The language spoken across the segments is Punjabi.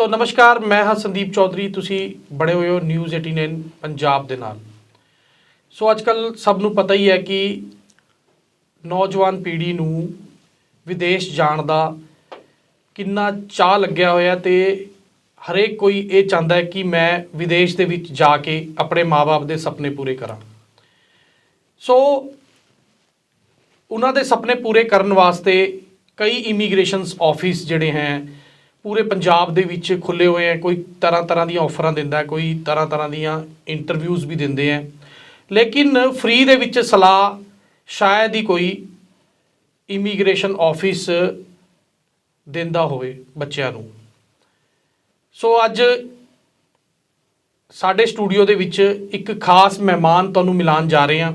ਸੋ ਨਮਸਕਾਰ ਮੈਂ ਹਾਂ ਸੰਦੀਪ ਚੌਧਰੀ ਤੁਸੀਂ ਬੜੇ ਹੋਏ ਹੋ ਨਿਊਜ਼ 89 ਪੰਜਾਬ ਦੇ ਨਾਲ ਸੋ ਅੱਜ ਅੱਜਕੱਲ ਸਭ ਨੂੰ ਪਤਾ ਹੀ ਹੈ ਕਿ ਨੌਜਵਾਨ ਪੀੜ੍ਹੀ ਨੂੰ ਵਿਦੇਸ਼ ਜਾਣ ਦਾ ਕਿੰਨਾ ਚਾਹ ਲੱਗਿਆ ਹੋਇਆ ਤੇ ਹਰੇਕ ਕੋਈ ਇਹ ਚਾਹੁੰਦਾ ਹੈ ਕਿ ਮੈਂ ਵਿਦੇਸ਼ ਦੇ ਵਿੱਚ ਜਾ ਕੇ ਆਪਣੇ ਮਾਪੇ ਦੇ ਸੁਪਨੇ ਪੂਰੇ ਕਰਾਂ ਸੋ ਉਹਨਾਂ ਦੇ ਸੁਪਨੇ ਪੂਰੇ ਕਰਨ ਵਾਸਤੇ ਕਈ ਇਮੀਗ੍ਰੇਸ਼ਨਸ ਆਫਿਸ ਜਿਹੜੇ ਹੈ ਪੂਰੇ ਪੰਜਾਬ ਦੇ ਵਿੱਚ ਖੁੱਲੇ ਹੋਏ ਹੈ ਕੋਈ ਤਰ੍ਹਾਂ ਤਰ੍ਹਾਂ ਦੀਆਂ ਆਫਰਾਂ ਦਿੰਦਾ, ਕੋਈ ਤਰ੍ਹਾਂ ਤਰ੍ਹਾਂ ਦੀਆਂ ਇੰਟਰਵਿਊਜ਼ ਵੀ ਦਿੰਦੇ ਹੈ ਲੇਕਿਨ ਫ੍ਰੀ ਦੇ ਵਿੱਚ ਸਲਾਹ, ਸ਼ਾਇਦ ਹੀ ਕੋਈ ਇਮੀਗ੍ਰੇਸ਼ਨ ਆਫਿਸ ਦਿੰਦਾ ਹੋਵੇ ਬੱਚਿਆਂ ਨੂੰ। ਸੋ ਅੱਜ ਸਾਡੇ ਸਟੂਡੀਓ ਦੇ ਵਿੱਚ ਇੱਕ ਖਾਸ ਮਹਿਮਾਨ ਤੁਹਾਨੂੰ ਮਿਲਾਨ ਜਾ ਰਹੇ ਹਾਂ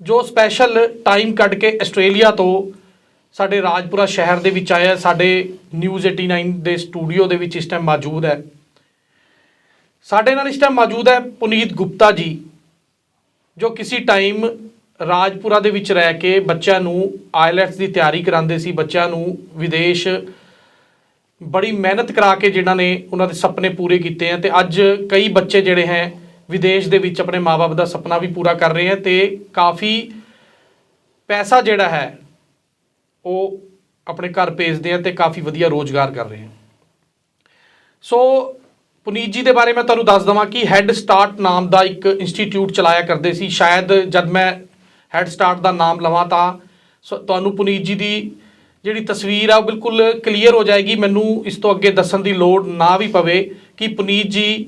ਜੋ ਸਪੈਸ਼ਲ ਟਾਈਮ ਕੱਢ ਕੇ ਆਸਟ੍ਰੇਲੀਆ ਤੋਂ ਸਾਡੇ ਰਾਜਪੁਰਾ ਸ਼ਹਿਰ ਦੇ ਵਿੱਚ ਆਇਆ, ਸਾਡੇ ਨਿਊਜ਼ 89 ਦੇ ਸਟੂਡੀਓ ਦੇ ਵਿੱਚ ਇਸ ਟਾਈਮ ਮੌਜੂਦ ਹੈ। ਸਾਡੇ ਨਾਲ ਇਸ ਟਾਈਮ ਮੌਜੂਦ ਹੈ ਪੁਨੀਤ ਗੁਪਤਾ ਜੀ, ਜੋ ਕਿਸੇ ਟਾਈਮ ਰਾਜਪੁਰਾ ਦੇ ਵਿੱਚ ਰਹਿ ਕੇ ਬੱਚਿਆਂ ਨੂੰ ਆਇਲੈਟਸ ਦੀ ਤਿਆਰੀ ਕਰਾਉਂਦੇ ਸੀ, ਬੱਚਿਆਂ ਨੂੰ ਵਿਦੇਸ਼ ਬੜੀ ਮਿਹਨਤ ਕਰਾ ਕੇ ਜਿਨ੍ਹਾਂ ਨੇ ਉਹਨਾਂ ਦੇ ਸੁਪਨੇ ਪੂਰੇ ਕੀਤੇ ਆ ਤੇ ਅੱਜ ਕਈ ਬੱਚੇ ਜਿਹੜੇ ਹੈ ਵਿਦੇਸ਼ ਦੇ ਵਿੱਚ ਆਪਣੇ ਮਾਪੇ ਦਾ ਸੁਪਨਾ ਵੀ ਪੂਰਾ ਕਰ ਰਹੇ ਆ ਤੇ ਕਾਫੀ ਪੈਸਾ ਜਿਹੜਾ ਹੈ ਉਹ ਆਪਣੇ ਘਰ ਭੇਜਦੇ ਆ ਤੇ ਕਾਫੀ ਵਧੀਆ ਰੋਜ਼ਗਾਰ ਕਰ ਰਹੇ ਆ। ਸੋ ਪੁਨੀਤ ਜੀ ਦੇ ਬਾਰੇ ਮੈਂ ਤੁਹਾਨੂੰ ਦੱਸ ਦਵਾਂ ਕਿ ਹੈਡ ਸਟਾਰਟ ਨਾਮ ਦਾ ਇੱਕ ਇੰਸਟੀਚਿਊਟ ਚਲਾਇਆ ਕਰਦੇ ਸੀ। ਸ਼ਾਇਦ ਜਦ ਮੈਂ ਹੈਡ ਸਟਾਰਟ ਦਾ ਨਾਮ ਲਵਾਂ ਤਾਂ ਸੋ ਤੁਹਾਨੂੰ ਪੁਨੀਤ ਜੀ ਦੀ ਜਿਹੜੀ ਤਸਵੀਰ ਆ ਉਹ ਬਿਲਕੁਲ ਕਲੀਅਰ ਹੋ ਜਾਏਗੀ। ਮੈਨੂੰ ਇਸ ਤੋਂ ਅੱਗੇ ਦੱਸਣ ਦੀ ਲੋੜ ਨਾ ਵੀ ਪਵੇ ਕਿ ਪੁਨੀਤ ਜੀ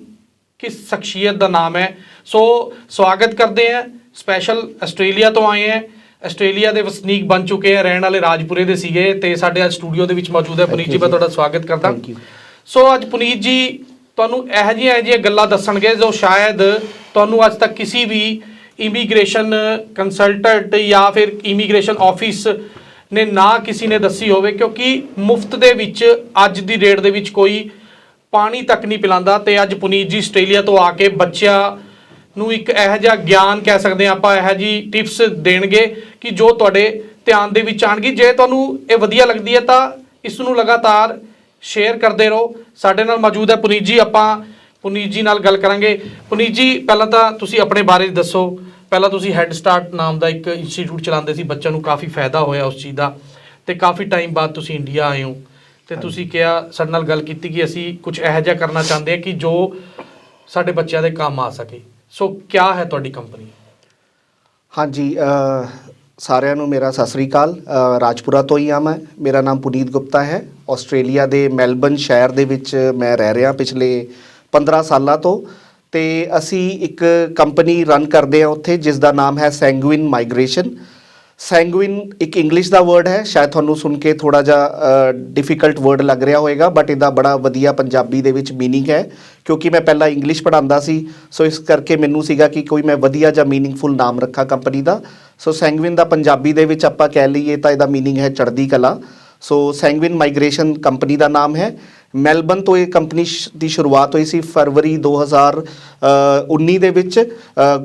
ਕਿਸ ਸ਼ਖਸੀਅਤ ਦਾ ਨਾਮ ਹੈ। ਸੋ ਸਵਾਗਤ ਕਰਦੇ ਆ। ਸਪੈਸ਼ਲ ਆਸਟ੍ਰੇਲੀਆ ਤੋਂ ਆਏ ਹੈ ਆਸਟ੍ਰੇਲੀਆ ਦੇ ਵਸਨੀਕ ਬਣ ਚੁੱਕੇ ਆ ਰਹਿਣ ਵਾਲੇ ਰਾਜਪੁਰੇ ਦੇ ਸੀਗੇ ਤੇ ਸਾਡੇ ਅੱਜ ਸਟੂਡੀਓ ਦੇ ਵਿੱਚ ਮੌਜੂਦ ਹੈ। ਪੁਨੀਤ ਜੀ ਮੈਂ ਤੁਹਾਡਾ ਸਵਾਗਤ ਕਰਦਾ. ਸੋ ਅੱਜ ਪੁਨੀਤ ਜੀ ਤੁਹਾਨੂੰ ਇਹੋ ਜਿਹੀਆਂ ਇਹੋ ਜਿਹੀਆਂ ਗੱਲਾਂ ਦੱਸਣਗੇ ਜੋ ਸ਼ਾਇਦ ਤੁਹਾਨੂੰ ਅੱਜ ਤੱਕ ਕਿਸੇ ਵੀ ਇਮੀਗ੍ਰੇਸ਼ਨ ਕੰਸਲਟੈਂਟ ਜਾਂ ਫਿਰ ਇਮੀਗ੍ਰੇਸ਼ਨ ਆਫਿਸ ਨੇ ਨਾ ਕਿਸੇ ਨੇ ਦੱਸੀ ਹੋਵੇ ਕਿਉਂਕਿ ਮੁਫਤ ਦੇ ਵਿੱਚ ਅੱਜ ਦੀ ਡੇਟ ਦੇ ਵਿੱਚ ਕੋਈ ਪਾਣੀ ਤੱਕ ਨਹੀਂ ਪਿਲਾਉਂਦਾ। ਤੇ ਅੱਜ ਪੁਨੀਤ ਜੀ ਆਸਟ੍ਰੇਲੀਆ ਤੋਂ ਆ ਕੇ ਬੱਚਿਆਂ ਨੂੰ ਇੱਕ ਇਹੋ ਜਿਹਾ ਗਿਆਨ ਕਹਿ ਸਕਦੇ ਹਾਂ ਆਪਾਂ ਇਹੋ ਜੀ ਟਿਪਸ ਦੇਣਗੇ ਕਿ ਜੋ ਤੁਹਾਡੇ ਧਿਆਨ ਦੇ ਵਿੱਚ ਆਣਗੀ ਜੇ ਤੁਹਾਨੂੰ ਇਹ ਵਧੀਆ ਲੱਗਦੀ ਹੈ ਤਾਂ ਇਸ ਨੂੰ ਲਗਾਤਾਰ ਸ਼ੇਅਰ ਕਰਦੇ ਰਹੋ। ਸਾਡੇ ਨਾਲ ਮੌਜੂਦ ਹੈ ਪੁਨੀਤ ਜੀ ਆਪਾਂ ਪੁਨੀਤ ਜੀ ਨਾਲ ਗੱਲ ਕਰਾਂਗੇ। ਪੁਨੀਤ ਜੀ ਪਹਿਲਾਂ ਤਾਂ ਤੁਸੀਂ ਆਪਣੇ ਬਾਰੇ ਦੱਸੋ। ਪਹਿਲਾਂ ਤੁਸੀਂ ਹੈਡ ਸਟਾਰਟ ਨਾਮ ਦਾ ਇੱਕ ਇੰਸਟੀਚਿਊਟ ਚਲਾਉਂਦੇ ਸੀ ਬੱਚਿਆਂ ਨੂੰ ਕਾਫੀ ਫਾਇਦਾ ਹੋਇਆ ਉਸ ਚੀਜ਼ ਦਾ ਤੇ ਕਾਫੀ ਟਾਈਮ ਬਾਅਦ ਤੁਸੀਂ ਇੰਡੀਆ ਆਏ ਹੋ। ਤੇ ਤੁਸੀਂ ਕਿਹਾ ਸਾਡੇ ਨਾਲ ਗੱਲ ਕੀਤੀ ਕਿ ਅਸੀਂ ਕੁਝ ਇਹੋ ਜਿਹਾ ਕਰਨਾ ਚਾਹੁੰਦੇ ਹਾਂ ਕਿ ਜੋ ਸਾਡੇ ਬੱਚਿਆਂ ਦੇ ਕੰਮ ਆ ਸਕੇ। ਸੋ ਕਿਆ ਹੈ ਤੁਹਾਡੀ ਕੰਪਨੀ ਹਾਂਜੀ ਸਾਰਿਆਂ ਨੂੰ ਮੇਰਾ ਸਤਿ ਸ੍ਰੀ ਅਕਾਲ। ਰਾਜਪੁਰਾ ਤੋਂ ਹੀ ਆ ਮੈਂ। ਮੇਰਾ ਨਾਮ ਪੁਨੀਤ ਗੁਪਤਾ ਹੈ। ਆਸਟ੍ਰੇਲੀਆ ਦੇ ਮੈਲਬਨ ਸ਼ਹਿਰ ਦੇ ਵਿੱਚ ਮੈਂ ਰਹਿ ਰਿਹਾ ਪਿਛਲੇ 15 ਸਾਲਾਂ ਤੋਂ। ਤੇ ਅਸੀਂ ਇੱਕ ਕੰਪਨੀ ਰਨ ਕਰਦੇ ਹਾਂ ਉੱਥੇ ਜਿਸ ਦਾ ਨਾਮ ਹੈ ਸੈਂਗੁਇਨ ਮਾਈਗ੍ਰੇਸ਼ਨ ਸੈਂਗੁਇਨ ਇੱਕ ਇੰਗਲਿਸ਼ ਦਾ ਵਰਡ ਹੈ ਸ਼ਾਇਦ ਤੁਹਾਨੂੰ ਸੁਣ ਕੇ ਥੋੜਾ ਜਿਹਾ ਡਿਫਿਕਲਟ ਵਰਡ ਲੱਗ ਰਿਹਾ ਹੋਵੇਗਾ ਬਟ ਇਹਦਾ ਬੜਾ ਵਧੀਆ ਪੰਜਾਬੀ ਦੇ ਵਿੱਚ मीनिंग ਹੈ ਕਿਉਂਕਿ ਮੈਂ ਪਹਿਲਾਂ ਇੰਗਲਿਸ਼ ਪੜ੍ਹਾਉਂਦਾ ਸੀ ਸੋ ਇਸ ਕਰਕੇ ਮੈਨੂੰ ਸੀਗਾ ਕਿ ਕੋਈ ਮੈਂ ਵਧੀਆ ਜਾਂ मीनिंगफुल ਨਾਮ ਰੱਖਾਂ ਕੰਪਨੀ ਦਾ ਸੋ ਸੈਂਗੁਇਨ ਦਾ ਪੰਜਾਬੀ ਦੇ ਵਿੱਚ ਆਪਾਂ ਕਹਿ ਲਈਏ ਤਾਂ ਇਹਦਾ मीनिंग ਹੈ ਚੜ੍ਹਦੀ ਕਲਾ ਸੋ ਸੈਂਗੁਇਨ ਮਾਈਗ੍ਰੇਸ਼ਨ ਕੰਪਨੀ ਦਾ ਨਾਮ ਹੈ ਮੈਲਬਨ ਤੋਂ ਇਹ ਕੰਪਨੀ ਦੀ ਸ਼ੁਰੂਆਤ ਹੋਈ ਸੀ ਫਰਵਰੀ 2019 ਦੇ ਵਿੱਚ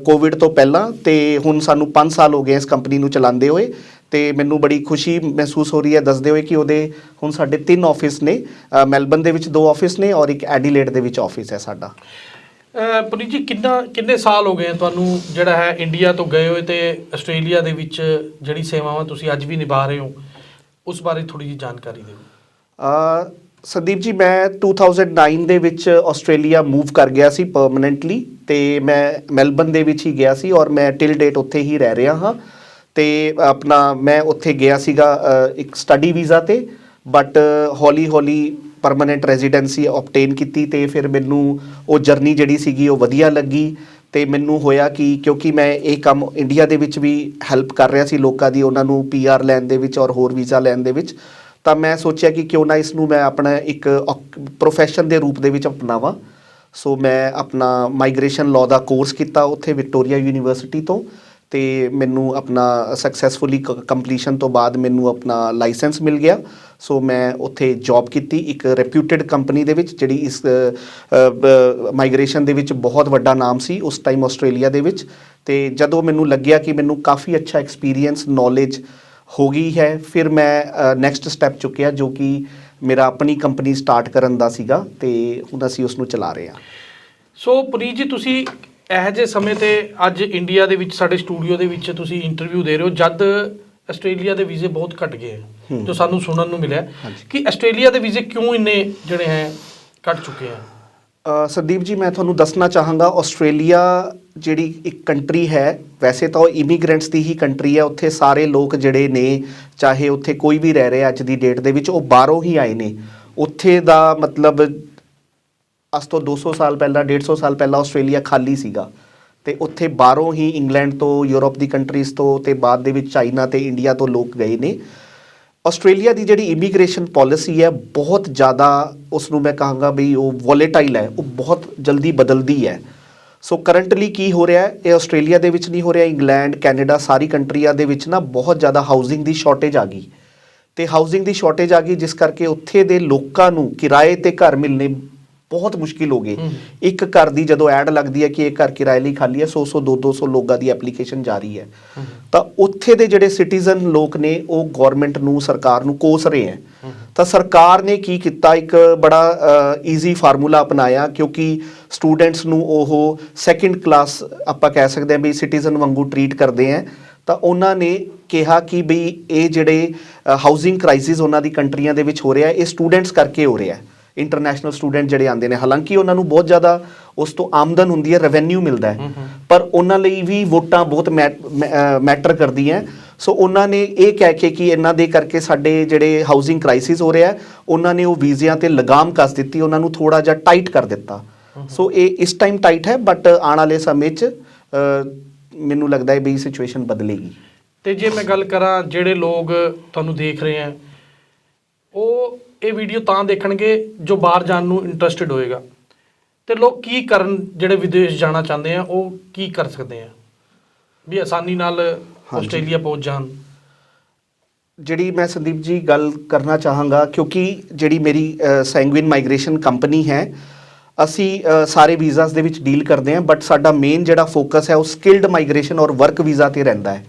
ਕੋਵਿਡ ਤੋਂ ਪਹਿਲਾਂ ਤੇ ਹੁਣ ਸਾਨੂੰ 5 ਸਾਲ ਹੋ ਗਏ ਇਸ ਕੰਪਨੀ ਨੂੰ ਚਲਾਉਂਦੇ ਹੋਏ ਤੇ ਮੈਨੂੰ ਬੜੀ ਖੁਸ਼ੀ ਮਹਿਸੂਸ ਹੋ ਰਹੀ ਹੈ ਦੱਸਦੇ ਹੋਏ ਕਿ ਉਹਦੇ ਹੁਣ ਸਾਡੇ ਤਿੰਨ ਆਫਿਸ ਨੇ ਮੈਲਬਨ ਦੇ ਵਿੱਚ ਦੋ ਆਫਿਸ ਨੇ ਔਰ ਇੱਕ ਐਡੀਲੇਡ ਦੇ ਵਿੱਚ ਆਫਿਸ ਹੈ ਸਾਡਾ। ਪੁਨੀਤ ਜੀ ਕਿੰਨਾ ਕਿੰਨੇ ਸਾਲ ਹੋ ਗਏ ਤੁਹਾਨੂੰ ਜਿਹੜਾ ਹੈ ਇੰਡੀਆ ਤੋਂ ਗਏ ਹੋਏ ਤੇ ਆਸਟ੍ਰੇਲੀਆ ਦੇ ਵਿੱਚ ਜਿਹੜੀ ਸੇਵਾਵਾਂ ਤੁਸੀਂ ਅੱਜ ਵੀ ਨਿਭਾ ਰਹੇ ਹੋ ਉਸ ਬਾਰੇ ਥੋੜੀ ਜਿਹੀ ਜਾਣਕਾਰੀ ਦਿਓ। ਸੰਦੀਪ ਜੀ, ਮੈਂ 2009 ਦੇ ਵਿੱਚ ਆਸਟ੍ਰੇਲੀਆ ਮੂਵ ਕਰ ਗਿਆ ਸੀ ਪਰਮਨੈਂਟਲੀ ਤੇ ਮੈਂ ਮੈਲਬਨ ਦੇ ਵਿੱਚ ਹੀ ਗਿਆ ਸੀ ਔਰ ਮੈਂ ਟਿਲ ਡੇਟ ਉੱਥੇ ਹੀ ਰਹਿ ਰਿਹਾ ਹਾਂ ਤੇ ਆਪਣਾ ਮੈਂ ਉੱਥੇ ਗਿਆ ਸੀਗਾ ਇੱਕ ਸਟੱਡੀ ਵੀਜ਼ਾ ਤੇ ਬਟ ਹੌਲੀ ਹੌਲੀ ਪਰਮਨੈਂਟ ਰੈਜ਼ੀਡੈਂਸੀ ਆਬਟੇਨ ਕੀਤੀ ਤੇ ਫਿਰ ਮੈਨੂੰ ਉਹ ਜਰਨੀ ਜਿਹੜੀ ਸੀਗੀ ਉਹ ਵਧੀਆ ਲੱਗੀ ਤੇ ਮੈਨੂੰ ਹੋਇਆ ਕਿ ਕਿਉਂਕਿ ਮੈਂ ਇਹ ਕੰਮ ਇੰਡੀਆ ਦੇ ਵਿੱਚ ਵੀ ਹੈਲਪ ਕਰ ਰਿਹਾ ਸੀ ਲੋਕਾਂ ਦੀ, ਉਹਨਾਂ ਨੂੰ ਪੀਆਰ ਲੈਣ ਦੇ ਵਿੱਚ ਔਰ ਹੋਰ ਵੀਜ਼ਾ ਲੈਣ ਦੇ ਵਿੱਚ ਤਾਂ ਮੈਂ ਸੋਚਿਆ ਕਿ ਕਿਉਂ ਨਾ ਇਸ ਨੂੰ ਮੈਂ ਆਪਣਾ ਇੱਕ ਪ੍ਰੋਫੈਸ਼ਨ ਦੇ ਰੂਪ ਦੇ ਵਿੱਚ ਅਪਣਾਵਾਂ। ਸੋ ਮੈਂ ਆਪਣਾ ਮਾਈਗ੍ਰੇਸ਼ਨ ਲਾਅ ਦਾ ਕੋਰਸ ਕੀਤਾ ਉੱਥੇ ਵਿਕਟੋਰੀਆ ਯੂਨੀਵਰਸਿਟੀ ਤੋਂ ਤੇ ਮੈਨੂੰ ਆਪਣਾ ਸਕਸੈਸਫੁਲੀ ਕੰਪਲੀਸ਼ਨ ਤੋਂ ਬਾਅਦ ਮੈਨੂੰ ਆਪਣਾ ਲਾਇਸੈਂਸ ਮਿਲ ਗਿਆ। ਸੋ ਮੈਂ ਉੱਥੇ ਜੌਬ ਕੀਤੀ ਇੱਕ ਰੈਪਿਊਟਡ ਕੰਪਨੀ ਦੇ ਵਿੱਚ ਜਿਹੜੀ ਇਸ ਮਾਈਗ੍ਰੇਸ਼ਨ ਦੇ ਵਿੱਚ ਬਹੁਤ ਵੱਡਾ ਨਾਮ ਸੀ ਉਸ ਟਾਈਮ ਆਸਟ੍ਰੇਲੀਆ ਦੇ ਵਿੱਚ। ਤੇ ਜਦੋਂ ਮੈਨੂੰ ਲੱਗਿਆ ਕਿ ਮੈਨੂੰ ਕਾਫੀ ਅੱਛਾ ਐਕਸਪੀਰੀਅੰਸ ਨੌਲੇਜ ਹੋ ਗਈ ਹੈ ਫਿਰ ਮੈਂ ਨੈਕਸਟ ਸਟੈਪ ਚੁੱਕਿਆ ਜੋ ਕਿ ਮੇਰਾ ਆਪਣੀ ਕੰਪਨੀ ਸਟਾਰਟ ਕਰਨ ਦਾ ਸੀਗਾ ਤੇ ਹੁਣ ਅਸੀਂ ਉਸ ਨੂੰ ਚਲਾ ਰਹੇ ਹਾਂ ਸੋ ਪੁਨੀਤ ਜੀ ਤੁਸੀਂ ਇਹੋ ਜਿਹੇ ਸਮੇਂ ਤੇ ਅੱਜ ਇੰਡੀਆ ਦੇ ਵਿੱਚ ਸਾਡੇ ਸਟੂਡੀਓ ਦੇ ਵਿੱਚ ਤੁਸੀਂ ਇੰਟਰਵਿਊ ਦੇ ਰਹੇ ਹੋ ਜਦ ਆਸਟ੍ਰੇਲੀਆ ਦੇ ਵੀਜ਼ੇ ਬਹੁਤ ਘਟ ਗਏ। ਜੋ ਸਾਨੂੰ ਸੁਣਨ ਨੂੰ ਮਿਲਿਆ। ਕਿ ਆਸਟ੍ਰੇਲੀਆ ਦੇ ਵੀਜ਼ੇ ਕਿਉਂ ਇੰਨੇ ਜਿਹੜੇ ਹੈ ਘਟ ਚੁੱਕੇ ਅ, ਸੰਦੀਪ ਜੀ, ਮੈਂ ਤੁਹਾਨੂੰ ਦੱਸਣਾ ਚਾਹਾਂਗਾ, ਆਸਟ੍ਰੇਲੀਆ ਜਿਹੜੀ ਇੱਕ ਕੰਟਰੀ ਹੈ, ਵੈਸੇ ਤਾਂ ਉਹ ਇਮੀਗ੍ਰੈਂਟਸ ਦੀ ਹੀ ਕੰਟਰੀ ਹੈ, ਉੱਥੇ ਸਾਰੇ ਲੋਕ ਜਿਹੜੇ ਨੇ, ਚਾਹੇ ਉੱਥੇ ਕੋਈ ਵੀ ਰਹਿ ਰਿਹਾ ਅੱਜ ਦੀ ਡੇਟ ਦੇ ਵਿੱਚ, ਉਹ ਬਾਹਰੋਂ ਹੀ ਆਏ ਨੇ। ਉੱਥੇ ਦਾ ਮਤਲਬ ਅੱਜ ਤੋਂ 200 ਸਾਲ ਪਹਿਲਾਂ 150 ਸਾਲ ਪਹਿਲਾਂ ਆਸਟ੍ਰੇਲੀਆ ਖਾਲੀ ਸੀਗਾ। ਤੇ ਉੱਥੇ ਬਾਹਰੋਂ ਹੀ ਇੰਗਲੈਂਡ ਤੋਂ, ਯੂਰਪ ਦੀ ਕੰਟਰੀਜ਼ ਤੋਂ ਤੇ ਬਾਅਦ ਦੇ ਵਿੱਚ ਚਾਈਨਾ ਤੇ ਇੰਡੀਆ ਤੋਂ ਲੋਕ ਗਏ ਨੇ। ਆਸਟ੍ਰੇਲੀਆ ਦੀ ਜਿਹੜੀ ਇਮੀਗ੍ਰੇਸ਼ਨ ਪਾਲਿਸੀ ਹੈ, ਬਹੁਤ ਜ਼ਿਆਦਾ ਉਸ ਨੂੰ ਮੈਂ ਕਹਾਂਗਾ ਵੀ ਉਹ ਵੋਲੇਟਾਈਲ ਹੈ, ਉਹ ਬਹੁਤ ਜਲਦੀ ਬਦਲਦੀ ਹੈ। ਸੋ ਕਰੰਟਲੀ ਕੀ ਹੋ ਰਿਹਾ ਹੈ? ਇਹ ਆਸਟ੍ਰੇਲੀਆ ਦੇ ਵਿੱਚ ਨਹੀਂ ਹੋ ਰਿਹਾ, ਇੰਗਲੈਂਡ, ਕੈਨੇਡਾ, ਸਾਰੀ ਕੰਟਰੀਆਂ ਦੇ ਵਿੱਚ ਨਾ ਬਹੁਤ ਜ਼ਿਆਦਾ ਹਾਊਸਿੰਗ ਦੀ ਸ਼ਾਰਟੇਜ ਆ ਗਈ। ਤੇ ਹਾਊਸਿੰਗ ਦੀ ਸ਼ਾਰਟੇਜ ਆ ਗਈ, ਜਿਸ ਕਰਕੇ ਉੱਥੇ ਦੇ ਲੋਕਾਂ ਨੂੰ ਕਿਰਾਏ ਤੇ ਘਰ ਮਿਲਨੇ ਬਹੁਤ ਮੁਸ਼ਕਿਲ ਹੋ ਹਮ। ਇੱਕ ਘਰ ਦੀ ਜਦੋਂ ਐਡ ਲੱਗਦੀ ਹੈ ਕਿ ਇਹ ਘਰ ਕਿਰਾਏ ਲਈ ਖਾਲੀ ਹੈ 100 100 200 ਲੋਕਾਂ ਦੀ ਐਪਲੀਕੇਸ਼ਨ ਜਾਰੀ ਹੈ। ਤਾਂ ਉੱਥੇ ਦੇ ਜਿਹੜੇ ਸਿਟੀਜ਼ਨ ਲੋਕ ਨੇ ਉਹ ਗਵਰਨਮੈਂਟ ਨੂੰ ਸਰਕਾਰ ਨੂੰ ਕੋਸ ਰਹੇ ਹੈ। ਤਾਂ ਸਰਕਾਰ ਨੇ ਕੀ ਕੀਤਾ? ਇੱਕ ਬੜਾ ਈਜ਼ੀ ਫਾਰਮੂਲਾ ਅਪਣਾਇਆ ਕਿਉਂਕਿ ਸਟੂਡੈਂਟਸ ਨੂੰ ਉਹ ਸੈਕੰਡ ਕਲਾਸ ਆਪਾਂ ਕਹਿ ਸਕਦੇ ਹਾਂ ਵੀ ਸਿਟੀਜ਼ਨ ਵਾਂਗੂ ਟਰੀਟ ਕਰਦੇ ਹੈ। ਤਾਂ ਉਹਨਾਂ ਨੇ ਕਿਹਾ ਕਿ ਬਈ ਇਹ ਜਿਹੜੇ ਹਾਊਸਿੰਗ ਕ੍ਰਾਈਸਿਸ ਉਹਨਾਂ ਦੀ ਕੰਟਰੀਆਂ ਦੇ ਵਿੱਚ ਹੋ ਰਿਹਾ ਹੈ, ਇਹ ਸਟੂਡੈਂਟਸ ਕਰਕੇ ਹੋ ਰਿਹਾ ਹੈ। ਇੰਟਰਨੈਸ਼ਨਲ ਸਟੂਡੈਂਟ ਜਿਹੜੇ ਆਉਂਦੇ ਨੇ ਹਾਲਾਂਕਿ ਉਹਨਾਂ ਨੂੰ ਬਹੁਤ ਜ਼ਿਆਦਾ ਉਸ ਤੋਂ ਆਮਦਨ ਹੁੰਦੀ ਹੈ ਰੈਵਨਿਊ ਮਿਲਦਾ ਹੈ। ਪਰ ਉਹਨਾਂ ਲਈ ਵੀ ਵੋਟਾਂ ਬਹੁਤ ਮੈਟਰ ਕਰਦੀਆਂ ਸੋ ਉਹਨਾਂ ਨੇ ਇਹ ਕਹਿ ਕੇ ਕਿ ਇਹਨਾਂ ਦੇ ਕਰਕੇ ਸਾਡੇ ਜਿਹੜੇ ਹਾਊਸਿੰਗ ਕ੍ਰਾਈਸਿਸ ਹੋ ਰਿਹਾ ਹੈ, ਉਹਨਾਂ ਨੇ ਉਹ ਵੀਜ਼ਿਆਂ ਤੇ ਲਗਾਮ ਕੱਸ ਦਿੱਤੀ ਉਹਨਾਂ ਨੂੰ ਥੋੜਾ ਜਿਹਾ ਟਾਈਟ ਕਰ ਦਿੱਤਾ। ਸੋ ਇਹ ਇਸ ਟਾਈਮ ਟਾਈਟ ਹੈ ਬਟ ਆਉਣ ਵਾਲੇ ਸਮੇਂ 'ਚ ਮੈਨੂੰ ਲੱਗਦਾ ਹੈ ਵੀ ਸਿਚੁਏਸ਼ਨ ਬਦਲੇਗੀ। ਤੇ ਜੇ ਮੈਂ ਗੱਲ ਕਰਾਂ ਜਿਹੜੇ ਲੋਕ ਤੁਹਾਨੂੰ ਦੇਖ ਰਹੇ ਆ ਉਹ ਇਹ ਵੀਡੀਓ ਤਾਂ ਦੇਖਣਗੇ ਜੋ ਬਾਹਰ ਜਾਣ ਨੂੰ ਇੰਟਰਸਟਿਡ ਹੋਏਗਾ। ਤੇ ਲੋਕ ਕੀ ਕਰਨ ਜਿਹੜੇ ਵਿਦੇਸ਼ ਜਾਣਾ ਚਾਹੁੰਦੇ ਆ ਉਹ ਕੀ ਕਰ ਸਕਦੇ ਆ? ਵੀ ਆਸਾਨੀ ਨਾਲ ਆਸਟ੍ਰੇਲੀਆ ਪਹੁੰਚ ਜਾਣ। ਜਿਹੜੀ ਮੈਂ ਸੰਦੀਪ ਜੀ ਗੱਲ ਕਰਨਾ ਚਾਹਾਂਗਾ ਕਿਉਂਕਿ ਜਿਹੜੀ ਮੇਰੀ ਸੈਂਗੁਇਨ ਮਾਈਗ੍ਰੇਸ਼ਨ ਕੰਪਨੀ ਹੈ ਅਸੀਂ ਸਾਰੇ ਵੀਜ਼ਾਸ ਦੇ ਵਿੱਚ ਡੀਲ ਕਰਦੇ ਹਾਂ ਬਟ ਸਾਡਾ ਮੇਨ ਜਿਹੜਾ ਫੋਕਸ ਹੈ ਉਹ ਸਕਿਲਡ ਮਾਈਗ੍ਰੇਸ਼ਨ ਔਰ ਵਰਕ ਵੀਜ਼ਾ ਤੇ ਰਹਿੰਦਾ ਹੈ।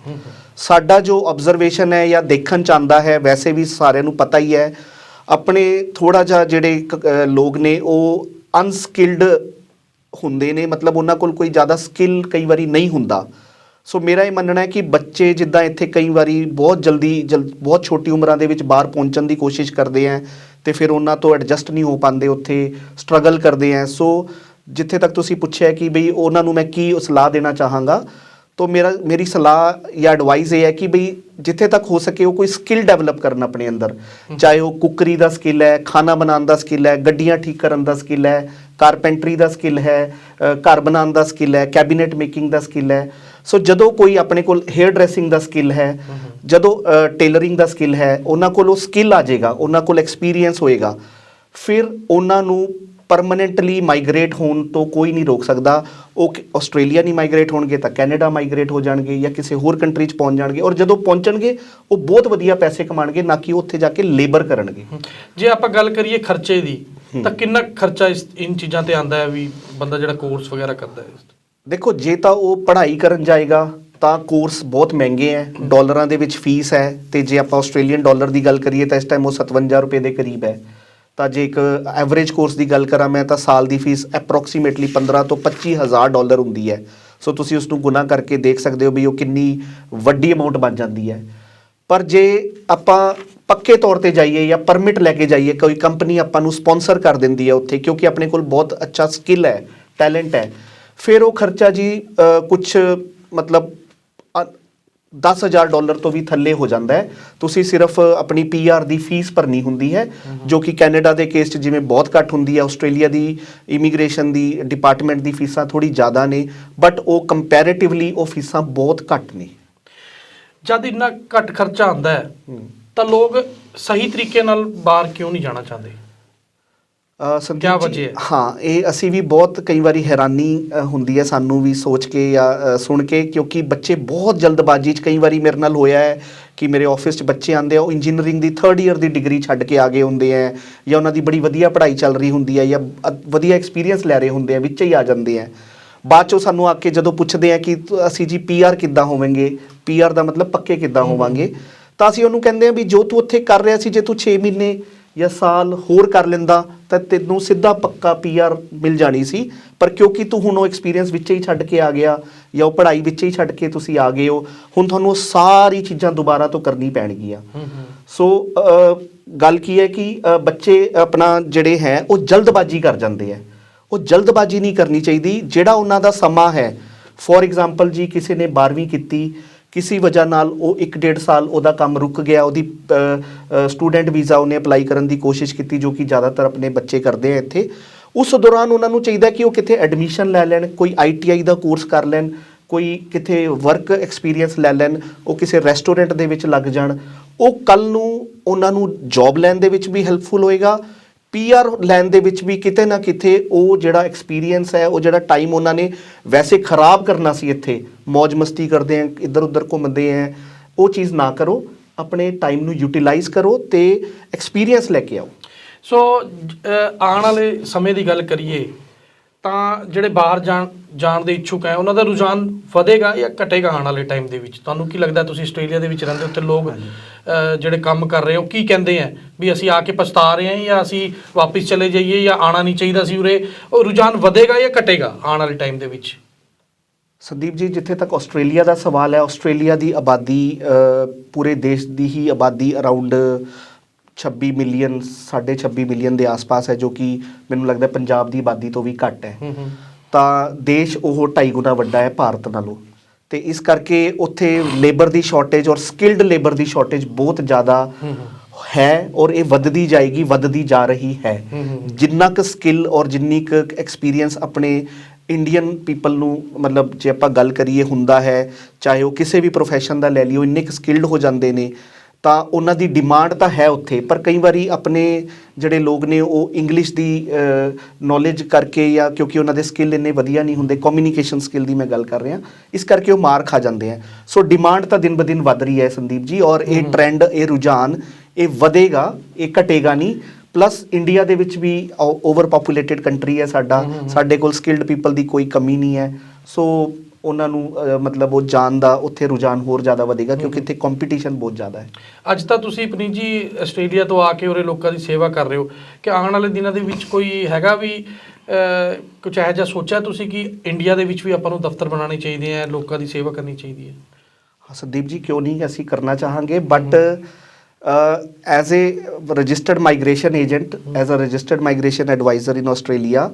ਸਾਡਾ ਜੋ ਆਬਜ਼ਰਵੇਸ਼ਨ ਹੈ ਜਾਂ ਦੇਖਣ ਚ ਆਉਂਦਾ ਹੈ ਵੈਸੇ ਵੀ ਸਾਰਿਆਂ ਨੂੰ ਪਤਾ ਹੀ ਹੈ ਆਪਣੇ ਥੋੜਾ ਜਿਹਾ ਜਿਹੜੇ ਕ- ਲੋਕ ਨੇ ਉਹ ਅਨਸਕਿਲਡ ਹੁੰਦੇ ਨੇ, ਮਤਲਬ ਉਹਨਾਂ ਕੋਲ ਕੋਈ ਜ਼ਿਆਦਾ ਸਕਿੱਲ ਕਈ ਵਾਰੀ ਨਹੀਂ ਹੁੰਦਾ। ਸੋ ਮੇਰਾ ਇਹ ਮੰਨਣਾ ਹੈ ਕਿ ਬੱਚੇ ਜਿੱਦਾਂ ਇੱਥੇ ਕਈ ਵਾਰੀ ਬਹੁਤ ਜਲਦੀ, ਜਲ, ਬਹੁਤ ਛੋਟੀ ਉਮਰਾਂ ਦੇ ਵਿੱਚ ਬਾਹਰ ਪਹੁੰਚਣ ਦੀ ਕੋਸ਼ਿਸ਼ ਕਰਦੇ ਆ ਤੇ ਫਿਰ ਉਹਨਾਂ ਤੋਂ ਐਡਜਸਟ ਨਹੀਂ ਹੋ ਪਾਉਂਦੇ, ਉੱਥੇ ਸਟਰਗਲ ਕਰਦੇ ਆ ਸੋ ਜਿੱਥੇ ਤੱਕ ਤੁਸੀਂ ਪੁੱਛਿਆ ਕਿ ਬਈ ਉਹਨਾਂ ਨੂੰ ਮੈਂ ਕੀ ਸਲਾਹ ਦੇਣਾ ਚਾਹਾਂਗਾ ਤੋ ਮੇਰਾ ਮੇਰੀ ਸਲਾਹ ਜਾਂ ਐਡਵਾਈਸ ਇਹ ਹੈ ਕਿ ਬਈ ਜਿੱਥੇ ਤੱਕ ਹੋ ਸਕੇ ਉਹ ਕੋਈ ਸਕਿੱਲ ਡਿਵੈਲਪ ਕਰਨ ਆਪਣੇ ਅੰਦਰ। ਚਾਹੇ ਉਹ ਕੁੱਕਰੀ ਦਾ ਸਕਿੱਲ ਹੈ ਖਾਣਾ ਬਣਾਉਣ ਦਾ ਸਕਿੱਲ ਹੈ ਗੱਡੀਆਂ ਠੀਕ ਕਰਨ ਦਾ ਸਕਿੱਲ ਹੈ ਕਾਰਪੈਂਟਰੀ ਦਾ ਸਕਿੱਲ ਹੈ ਘਰ ਬਣਾਉਣ ਦਾ ਸਕਿੱਲ ਹੈ ਕੈਬਿਨੇਟ ਮੇਕਿੰਗ ਦਾ ਸਕਿੱਲ ਹੈ। ਸੋ ਜਦੋਂ ਕੋਈ ਆਪਣੇ ਕੋਲ ਹੇਅਰ ਡਰੈਸਿੰਗ ਦਾ ਸਕਿੱਲ ਹੈ ਜਦੋਂ ਟੇਲਰਿੰਗ ਦਾ ਸਕਿੱਲ ਹੈ ਉਹਨਾਂ ਕੋਲ ਉਹ ਸਕਿੱਲ ਆ ਜਾਏਗਾ ਉਹਨਾਂ ਕੋਲ ਐਕਸਪੀਰੀਅੰਸ ਹੋਏਗਾ। ਫਿਰ ਉਹਨਾਂ ਨੂੰ ਪਰਮਨੈਂਟਲੀ ਮਾਈਗ੍ਰੇਟ ਹੋਣ ਤੋਂ ਕੋਈ ਨਹੀਂ ਰੋਕ ਸਕਦਾ। ਉਹ ਆਸਟ੍ਰੇਲੀਆ ਨਹੀਂ ਮਾਈਗ੍ਰੇਟ ਹੋਣਗੇ ਤਾਂ ਕੈਨੇਡਾ ਮਾਈਗ੍ਰੇਟ ਹੋ ਜਾਣਗੇ ਜਾਂ ਕਿਸੇ ਹੋਰ ਕੰਟਰੀ 'ਚ ਪਹੁੰਚ ਜਾਣਗੇ ਔਰ ਜਦੋਂ ਪਹੁੰਚਣਗੇ ਉਹ ਬਹੁਤ ਵਧੀਆ ਪੈਸੇ ਕਮਾਣਗੇ ਨਾ ਕਿ ਉੱਥੇ ਜਾ ਕੇ ਲੇਬਰ ਕਰਨਗੇ। ਜੇ ਆਪਾਂ ਗੱਲ ਕਰੀਏ ਖਰਚੇ ਦੀ ਤਾਂ ਕਿੰਨਾ ਖਰਚਾ ਇਸ ਇਨ ਚੀਜ਼ਾਂ ਤੇ ਆਂਦਾ ਹੈ ਵੀ ਬੰਦਾ ਜਿਹੜਾ ਕੋਰਸ ਵਗੈਰਾ ਕਰਦਾ ਹੈ ਦੇਖੋ ਜੇ ਤਾਂ ਉਹ ਪੜ੍ਹਾਈ ਕਰਨ ਜਾਏਗਾ ਤਾਂ ਕੋਰਸ ਬਹੁਤ ਮਹਿੰਗੇ ਹੈ ਡਾਲਰਾਂ ਦੇ ਵਿੱਚ ਫੀਸ ਹੈ ਤੇ ਜੇ ਆਪਾਂ ਆਸਟ੍ਰੇਲੀਅਨ ਡਾਲਰ ਦੀ ਗੱਲ ਕਰੀਏ ਤਾਂ ਇਸ ਟਾਈਮ ਉਹ 57 ਰੁਪਏ ਦੇ ਕਰੀਬ ਹੈ। ਤਾਂ ਜੇ ਇੱਕ ਐਵਰੇਜ ਕੋਰਸ ਦੀ ਗੱਲ ਕਰਾਂ ਮੈਂ, ਤਾਂ ਸਾਲ ਦੀ ਫੀਸ ਅਪਰੋਕਸੀਮੇਟਲੀ 15 ਤੋਂ 25 ਹਜ਼ਾਰ ਡਾਲਰ ਹੁੰਦੀ ਹੈ। ਸੋ ਤੁਸੀਂ ਉਸ ਨੂੰ ਗੁਣਾ ਕਰਕੇ ਦੇਖ ਸਕਦੇ ਹੋ ਵੀ ਉਹ ਕਿੰਨੀ ਵੱਡੀ ਅਮਾਉਂਟ ਬਣ ਜਾਂਦੀ ਹੈ। ਪਰ ਜੇ ਆਪਾਂ ਪੱਕੇ ਤੌਰ ਤੇ ਜਾਈਏ ਜਾਂ ਪਰਮਿਟ ਲੈ ਕੇ ਜਾਈਏ, ਕੋਈ ਕੰਪਨੀ ਆਪਾਂ ਨੂੰ ਸਪਾਂਸਰ ਕਰ ਦਿੰਦੀ ਹੈ ਉੱਥੇ, ਕਿਉਂਕਿ ਆਪਣੇ ਕੋਲ ਬਹੁਤ ਅੱਛਾ ਸਕਿੱਲ ਹੈ ਟੈਲੈਂਟ ਹੈ। ਫਿਰ ਉਹ ਖਰਚਾ ਜੀ ਕੁਝ ਮਤਲਬ 10000 ਡਾਲਰ ਤੋਂ ਵੀ ਥੱਲੇ ਹੋ ਜਾਂਦਾ ਹੈ। ਤੁਸੀਂ ਸਿਰਫ ਆਪਣੀ ਪੀਆਰ ਦੀ ਫੀਸ ਭਰਨੀ ਹੁੰਦੀ ਹੈ, ਜੋ ਕਿ ਕੈਨੇਡਾ ਦੇ ਕੇਸ 'ਚ ਜਿਵੇਂ ਬਹੁਤ ਘੱਟ ਹੁੰਦੀ ਹੈ, ਆਸਟ੍ਰੇਲੀਆ ਦੀ ਇਮੀਗ੍ਰੇਸ਼ਨ ਦੀ ਡਿਪਾਰਟਮੈਂਟ ਦੀ ਫੀਸਾਂ ਥੋੜੀ ਜ਼ਿਆਦਾ ਨੇ ਬਟ ਉਹ ਕੰਪੈਰੀਟਿਵਲੀ ਉਹ ਫੀਸਾਂ ਬਹੁਤ ਘੱਟ ਨੇ। ਜਦ ਇੰਨਾ ਘੱਟ ਖਰਚਾ ਆਉਂਦਾ ਹੈ, ਤਾਂ ਲੋਕ ਸਹੀ ਤਰੀਕੇ ਨਾਲ ਬਾਹਰ ਕਿਉਂ ਨਹੀਂ ਜਾਣਾ ਚਾਹੁੰਦੇ? ਸੰਦੀਪ ਜੀ, ਹੈ? ਇਹ ਅਸੀਂ ਵੀ ਬਹੁਤ ਕਈ ਵਾਰੀ ਹੈਰਾਨੀ ਹੁੰਦੀ ਹੈ ਸਾਨੂੰ ਵੀ ਸੋਚ ਕੇ ਜਾਂ ਸੁਣ ਕੇ ਕਿਉਂਕਿ ਬੱਚੇ ਬਹੁਤ ਜਲਦਬਾਜ਼ੀ 'ਚ ਕਈ ਵਾਰੀ ਮੇਰੇ ਨਾਲ ਹੋਇਆ ਹੈ ਕਿ ਮੇਰੇ ਆਫਿਸ 'ਚ ਬੱਚੇ ਆਉਂਦੇ ਆ ਉਹ ਇੰਜੀਨੀਅਰਿੰਗ ਦੀ 3rd ਇਅਰ ਦੀ ਡਿਗਰੀ ਛੱਡ ਕੇ ਆ ਗਏ ਹੁੰਦੇ ਆ ਜਾਂ ਉਹਨਾਂ ਦੀ ਬੜੀ ਵਧੀਆ ਪੜ੍ਹਾਈ ਚੱਲ ਰਹੀ ਹੁੰਦੀ ਹੈ ਜਾਂ ਵਧੀਆ ਐਕਸਪੀਰੀਅੰਸ ਲੈ ਰਹੇ ਹੁੰਦੇ ਆ ਵਿੱਚ ਹੀ ਆ ਜਾਂਦੇ ਆ ਬਾਅਦ ਚੋਂ ਸਾਨੂੰ ਆ ਕੇ ਜਦੋਂ ਪੁੱਛਦੇ ਆ ਕਿ ਅਸੀਂ ਜੀ ਪੀਆਰ ਕਿੱਦਾਂ ਹੋਵਾਂਗੇ ਪੀਆਰ ਦਾ ਮਤਲਬ ਪੱਕੇ ਕਿੱਦਾਂ ਹੋਵਾਂਗੇ ਤਾਂ ਅਸੀਂ ਉਹਨੂੰ ਕਹਿੰਦੇ ਆ ਵੀ ਜੋ ਤੂੰ ਉੱਥੇ ਕਰ ਰਿਹਾ ਸੀ ਜੇ ਤੂੰ 6 ਮਹੀਨੇ ਜਾਂ ਸਾਲ ਹੋਰ ਕਰ ਲੈਂਦਾ ਤਾਂ ਤੈਨੂੰ ਸਿੱਧਾ ਪੱਕਾ ਪੀਆਰ ਮਿਲ ਜਾਣੀ ਸੀ। ਪਰ ਕਿਉਂਕਿ ਤੂੰ ਹੁਣ ਉਹ ਐਕਸਪੀਰੀਅੰਸ ਵਿੱਚ ਹੀ ਛੱਡ ਕੇ ਆ ਗਿਆ ਜਾਂ ਉਹ ਪੜ੍ਹਾਈ ਵਿੱਚ ਹੀ ਛੱਡ ਕੇ ਤੁਸੀਂ ਆ ਗਏ ਹੋ ਹੁਣ ਤੁਹਾਨੂੰ ਉਹ ਸਾਰੀ ਚੀਜ਼ਾਂ ਦੁਬਾਰਾ ਤੋਂ ਕਰਨੀ ਪੈਣਗੀਆਂ। ਸੋ ਗੱਲ ਕੀ ਹੈ ਕਿ ਬੱਚੇ ਆਪਣਾ ਜਿਹੜੇ ਹੈ ਉਹ ਜਲਦਬਾਜ਼ੀ ਕਰ ਜਾਂਦੇ ਹੈ। ਉਹ ਜਲਦਬਾਜ਼ੀ ਨਹੀਂ ਕਰਨੀ ਚਾਹੀਦੀ ਜਿਹੜਾ ਉਹਨਾਂ ਦਾ ਸਮਾਂ ਹੈ। ਫੋਰ ਐਗਜ਼ਾਮਪਲ ਜੀ ਕਿਸੇ ਨੇ 12ਵੀਂ ਕੀਤੀ ਕਿਸੇ ਵਜ੍ਹਾ ਨਾਲ ਉਹ 1.5 ਸਾਲ ਉਹਦਾ ਕੰਮ ਰੁਕ ਗਿਆ, ਉਹਦੀ ਸਟੂਡੈਂਟ ਵੀਜ਼ਾ ਉਹਨੇ ਅਪਲਾਈ ਕਰਨ ਦੀ ਕੋਸ਼ਿਸ਼ ਕੀਤੀ ਜੋ ਕਿ ਜ਼ਿਆਦਾਤਰ ਆਪਣੇ ਬੱਚੇ ਕਰਦੇ ਆ ਇੱਥੇ। ਉਸ ਦੌਰਾਨ ਉਹਨਾਂ ਨੂੰ ਚਾਹੀਦਾ ਕਿ ਉਹ ਕਿਤੇ ਐਡਮਿਸ਼ਨ ਲੈ ਲੈਣ, ਕੋਈ ਆਈਟੀਆਈ ਦਾ ਕੋਰਸ ਕਰ ਲੈਣ, ਕੋਈ ਕਿਤੇ ਵਰਕ ਐਕਸਪੀਰੀਅੰਸ ਲੈ ਲੈਣ, ਉਹ ਕਿਸੇ ਰੈਸਟੋਰੈਂਟ ਦੇ ਵਿੱਚ ਲੱਗ ਜਾਣ। ਉਹ ਕੱਲ ਨੂੰ ਉਹਨਾਂ ਨੂੰ ਜੌਬ ਲੈਣ ਦੇ ਵਿੱਚ ਵੀ ਹੈਲਪਫੁਲ ਹੋਏਗਾ ਪੀਆਰ ਲੈਣ ਦੇ ਵਿੱਚ ਵੀ ਕਿਤੇ ਨਾ ਕਿਤੇ ਉਹ ਜਿਹੜਾ ਐਕਸਪੀਰੀਅੰਸ ਹੈ, ਉਹ ਜਿਹੜਾ ਟਾਈਮ ਉਹਨਾਂ ਨੇ ਵੈਸੇ ਖਰਾਬ ਕਰਨਾ ਸੀ ਇੱਥੇ ਮौज ਮਸਤੀ ਕਰਦੇ ਆ ਇੱਧਰ ਉੱਧਰ ਘੁੰਮਦੇ ਆ ਉਹ ਚੀਜ਼ ਨਾ ਕਰੋ ਆਪਣੇ ਟਾਈਮ ਨੂੰ ਯੂਟਿਲਾਈਜ਼ ਕਰੋ ਤੇ ਐਕਸਪੀਰੀਅੰਸ ਲੈ ਕੇ ਆਓ ਸੋ ਆਉਣ ਵਾਲੇ ਸਮੇਂ ਦੀ ਗੱਲ ਕਰੀਏ ਤਾਂ ਜਿਹੜੇ ਬਾਹਰ ਜਾਣ ਜਾਣ ਦੇ ਇੱਛੁਕ ਹੈ ਉਹਨਾਂ ਦਾ ਰੁਝਾਨ ਵਧੇਗਾ ਜਾਂ ਘਟੇਗਾ ਆਉਣ ਵਾਲੇ ਟਾਈਮ ਦੇ ਵਿੱਚ ਤੁਹਾਨੂੰ ਕੀ ਲੱਗਦਾ ਤੁਸੀਂ ਆਸਟ੍ਰੇਲੀਆ ਦੇ ਵਿੱਚ ਰਹਿੰਦੇ ਹੋ ਉੱਥੇ ਲੋਕ ਜਿਹੜੇ ਕੰਮ ਕਰ ਰਹੇ ਹੋ ਕੀ ਕਹਿੰਦੇ ਆ ਵੀ ਅਸੀਂ ਆ ਕੇ ਪਛਤਾ ਰਹੇ ਹਾਂ ਜਾਂ ਅਸੀਂ ਵਾਪਸ ਚਲੇ ਜਾਈਏ ਜਾਂ ਆਣਾ ਨਹੀਂ ਚਾਹੀਦਾ ਸੀ ਉਰੇ ਉਹ ਰੁਝਾਨ ਵਧੇਗਾ ਜਾਂ ਘਟੇਗਾ ਆਉਣ ਵਾਲੇ ਟਾਈਮ ਦੇ ਵਿੱਚ ਸੰਦੀਪ ਜੀ ਜਿੱਥੇ ਤੱਕ ਆਸਟ੍ਰੇਲੀਆ ਦਾ ਸਵਾਲ ਹੈ ਆਸਟ੍ਰੇਲੀਆ ਦੀ ਆਬਾਦੀ ਪੂਰੇ ਦੇਸ਼ ਦੀ ਹੀ ਆਬਾਦੀ ਅਰਾਊਂਡ 26 ਮਿਲੀਅਨ 26 ਮਿਲੀਅਨ ਦੇ ਆਸ-ਪਾਸ ਹੈ ਜੋ ਕਿ ਮੈਨੂੰ ਲੱਗਦਾ ਪੰਜਾਬ ਦੀ ਆਬਾਦੀ ਤੋਂ ਵੀ ਘੱਟ ਹੈ। ਤਾਂ ਦੇਸ਼ ਉਹ ਢਾਈ ਗੁਣਾ ਵੱਡਾ ਹੈ ਭਾਰਤ ਨਾਲੋਂ। ਤੇ ਇਸ ਕਰਕੇ ਉੱਥੇ ਲੇਬਰ ਦੀ ਸ਼ਾਰਟੇਜ ਔਰ ਸਕਿਲਡ ਲੇਬਰ ਦੀ ਸ਼ਾਰਟੇਜ ਬਹੁਤ ਜ਼ਿਆਦਾ ਹੂੰ ਔਰ ਇਹ ਵੱਧਦੀ ਜਾਏਗੀ ਵੱਧਦੀ ਜਾ ਰਹੀ ਹੂੰ। ਜਿੰਨਾ ਕੁ ਸਕਿੱਲ ਔਰ ਜਿੰਨੀ ਕੁ ਐਕਸਪੀਰੀਅੰਸ ਆਪਣੇ ਇੰਡੀਅਨ ਪੀਪਲ ਨੂੰ ਮਤਲਬ ਜੇ ਆਪਾਂ ਗੱਲ ਕਰੀਏ ਹੁੰਦਾ ਹੈ ਚਾਹੇ ਉਹ ਕਿਸੇ ਵੀ profession ਦਾ ਲੈ ਲਿਓ ਇੰਨੇ ਕੁ ਸਕਿਲਡ ਹੋ ਜਾਂਦੇ ਨੇ ਤਾਂ ਉਹਨਾਂ ਦੀ ਡਿਮਾਂਡ ਤਾਂ ਹੈ ਉੱਥੇ। ਪਰ ਕਈ ਵਾਰੀ ਆਪਣੇ ਜਿਹੜੇ ਲੋਕ ਨੇ ਉਹ ਇੰਗਲਿਸ਼ ਦੀ ਨੌਲੇਜ ਕਰਕੇ ਜਾਂ ਕਿਉਂਕਿ ਉਹਨਾਂ ਦੇ ਸਕਿੱਲ ਇੰਨੇ ਵਧੀਆ ਨਹੀਂ ਹੁੰਦੇ ਕਮਿਊਨੀਕੇਸ਼ਨ ਸਕਿੱਲ ਦੀ ਮੈਂ ਗੱਲ ਕਰ ਰਿਹਾ। ਇਸ ਕਰਕੇ ਉਹ ਮਾਰ ਖਾ ਜਾਂਦੇ ਆ। ਸੋ ਡਿਮਾਂਡ ਤਾਂ ਦਿਨ ਬ ਦਿਨ ਵੱਧ ਰਹੀ ਹੈ ਸੰਦੀਪ ਜੀ ਔਰ ਇਹ ਟ੍ਰੈਂਡ ਇਹ ਰੁਝਾਨ ਇਹ ਵਧੇਗਾ ਇਹ ਘਟੇਗਾ ਨਹੀਂ। ਪਲੱਸ ਇੰਡੀਆ ਦੇ ਵਿੱਚ ਵੀ ਓਵਰ ਪੋਪੂਲੇਟਿਡ ਕੰਟਰੀ ਹੈ ਸਾਡਾ। ਸਾਡੇ ਕੋਲ ਸਕਿਲਡ ਪੀਪਲ ਦੀ ਕੋਈ ਕਮੀ ਨਹੀਂ ਹੈ। ਸੋ ਉਹਨਾਂ ਨੂੰ ਮਤਲਬ ਉਹ ਜਾਣ ਦਾ ਉੱਥੇ ਰੁਝਾਨ ਹੋਰ ਜ਼ਿਆਦਾ ਵਧੇਗਾ ਕਿਉਂਕਿ ਇੱਥੇ ਕੰਪੀਟੀਸ਼ਨ ਬਹੁਤ ਜ਼ਿਆਦਾ ਹੈ। ਅੱਜ ਤਾਂ ਤੁਸੀਂ ਪਨੀਤ ਜੀ ਆਸਟ੍ਰੇਲੀਆ ਤੋਂ ਆ ਕੇ ਉਰੇ ਲੋਕਾਂ ਦੀ ਸੇਵਾ ਕਰ ਰਹੇ ਹੋ। ਕਿ ਆਉਣ ਵਾਲੇ ਦਿਨਾਂ ਦੇ ਵਿੱਚ ਕੋਈ ਹੈਗਾ ਵੀ ਕੁਝ ਇਹੋ ਜਿਹਾ ਸੋਚਿਆ ਤੁਸੀਂ ਕਿ ਇੰਡੀਆ ਦੇ ਵਿੱਚ ਵੀ ਆਪਾਂ ਨੂੰ ਦਫ਼ਤਰ ਬਣਾਉਣੇ ਚਾਹੀਦੇ ਆ ਲੋਕਾਂ ਦੀ ਸੇਵਾ ਕਰਨੀ ਚਾਹੀਦੀ ਹੈ? ਹਾਂ, ਸੰਦੀਪ ਜੀ ਕਿਉਂ ਨਹੀਂ? ਅਸੀਂ ਕਰਨਾ ਚਾਹਾਂਗੇ but as a registered migration agent as a registered migration adviser in Australia